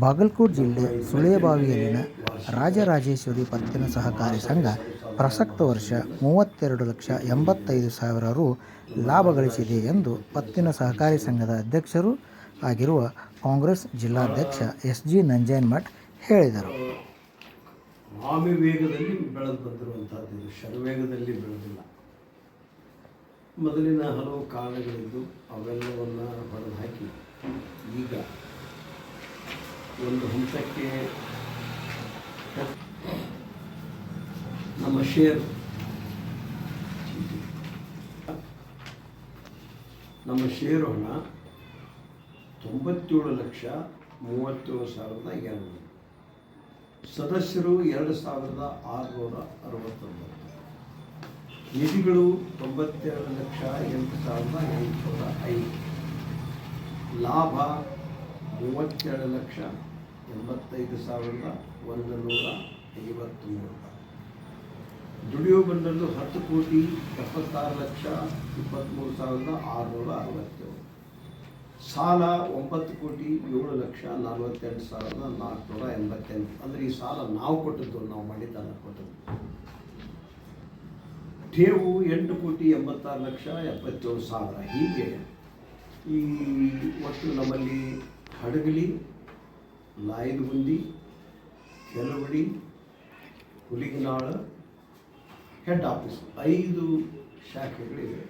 ಬಾಗಲಕೋಟೆ ಜಿಲ್ಲೆ ಸುಳೇಬಾವಿಯಲ್ಲಿನ ರಾಜರಾಜೇಶ್ವರಿ ಪತ್ತಿನ ಸಹಕಾರಿ ಸಂಘ ಪ್ರಸಕ್ತ ವರ್ಷ ಮೂವತ್ತೆರಡು ಲಕ್ಷ ಎಂಬತ್ತೈದು ಸಾವಿರ ರು ಲಾಭ ಗಳಿಸಿದೆ ಎಂದು ಪತ್ತಿನ ಸಹಕಾರಿ ಸಂಘದ ಅಧ್ಯಕ್ಷರು ಆಗಿರುವ ಕಾಂಗ್ರೆಸ್ ಜಿಲ್ಲಾಧ್ಯಕ್ಷ ಎಸ್ ಜಿ ನಂಜನಮಠ್ ಹೇಳಿದರು. ಬೆಳೆದು ಶರವೇಗದಲ್ಲಿ ಬೆಳೆದಿಲ್ಲ. ಮೊದಲಿನ ಹಲವು ಅವೆಲ್ಲವನ್ನು ಹಾಕಿ ಒಂದು ಹಂತಕ್ಕೆ ನಮ್ಮ ಶೇರ್ ನಮ್ಮ ಶೇರು ಹಣ ತೊಂಬತ್ತೇಳು ಲಕ್ಷ ಮೂವತ್ತೇಳು ಸಾವಿರದ ಎರಡು ಸದಸ್ಯರು ಎರಡು ಸಾವಿರದ ಆರುನೂರ ಅರವತ್ತೊಂಬತ್ತು. ನಿಧಿಗಳು ತೊಂಬತ್ತೆರಡು ಲಕ್ಷ ಎಂಟು ಸಾವಿರದ ಎಂಟುನೂರ ಐದು. ಲಾಭ ಮೂವತ್ತೆರಡು ಲಕ್ಷ ಎಂಬತ್ತೈದು ಸಾವಿರದ ಒಂದು ನೂರ ಐವತ್ತ್ಮೂರು ರೂಪಾಯಿ ದುಡಿಯೋ ಬಂದದ್ದು ಹತ್ತು ಕೋಟಿ ಎಪ್ಪತ್ತಾರು ಲಕ್ಷ ಇಪ್ಪತ್ತ್ಮೂರು ಸಾವಿರದ ಆರುನೂರ ಅರವತ್ತೇಳು. ಸಾಲ ಒಂಬತ್ತು ಕೋಟಿ ಏಳು ಲಕ್ಷ ನಲವತ್ತೆಂಟು ಸಾವಿರದ ನಾಲ್ಕುನೂರ ಎಂಬತ್ತೆಂಟು. ಅಂದರೆ ಈ ಸಾಲ ನಾವು ಕೊಟ್ಟದ್ದು, ನಾವು ಮಾಡಿದ್ದಲ್ಲ ಕೊಟ್ಟದ್ದು. ಠೇವು ಎಂಟು ಕೋಟಿ ಎಂಬತ್ತಾರು ಲಕ್ಷ ಎಪ್ಪತ್ತೇಳು ಸಾವಿರ. ಹೀಗೆ ಈ ಒಟ್ಟು ನಮ್ಮಲ್ಲಿ ಹಡಗಲಿ ಲಾಯದಗುಂದಿ ಕೆಲವಡಿ, ಹುಲಿಗನಾಳ, ಹೆಡ್ ಆಫೀಸ್ ಐದು ಶಾಖೆಗಳಿವೆ.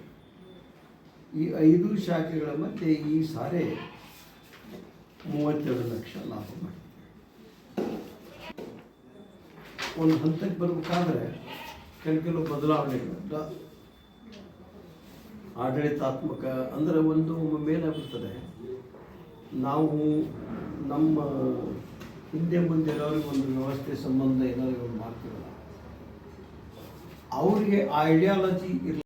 ಈ ಐದು ಶಾಖೆಗಳ ಮಧ್ಯೆ ಈ ಸಾರೆ ಮೂವತ್ತೆರಡು ಲಕ್ಷ ಲಾಭ ಮಾಡಿ ಒಂದು ಹಂತಕ್ಕೆ ಬರಬೇಕಾದ್ರೆ ಕೆಲ ಕೆಲವು ಬದಲಾವಣೆಗಳಿಂದ ಆಡಳಿತಾತ್ಮಕ, ಅಂದರೆ ಒಂದು ಮೇಲಾಗುತ್ತದೆ ನಾವು ನಮ್ಮ ಹಿಂದೆ ಮುಂದೆ ಎಲ್ಲರಿಗೂ ಒಂದು ವ್ಯವಸ್ಥೆ ಸಂಬಂಧ ಏನಾದ್ರು ಮಾಡ್ತೀವಲ್ಲ ಅವರಿಗೆ ಐಡಿಯಾಲಜಿ ಇರಲಿ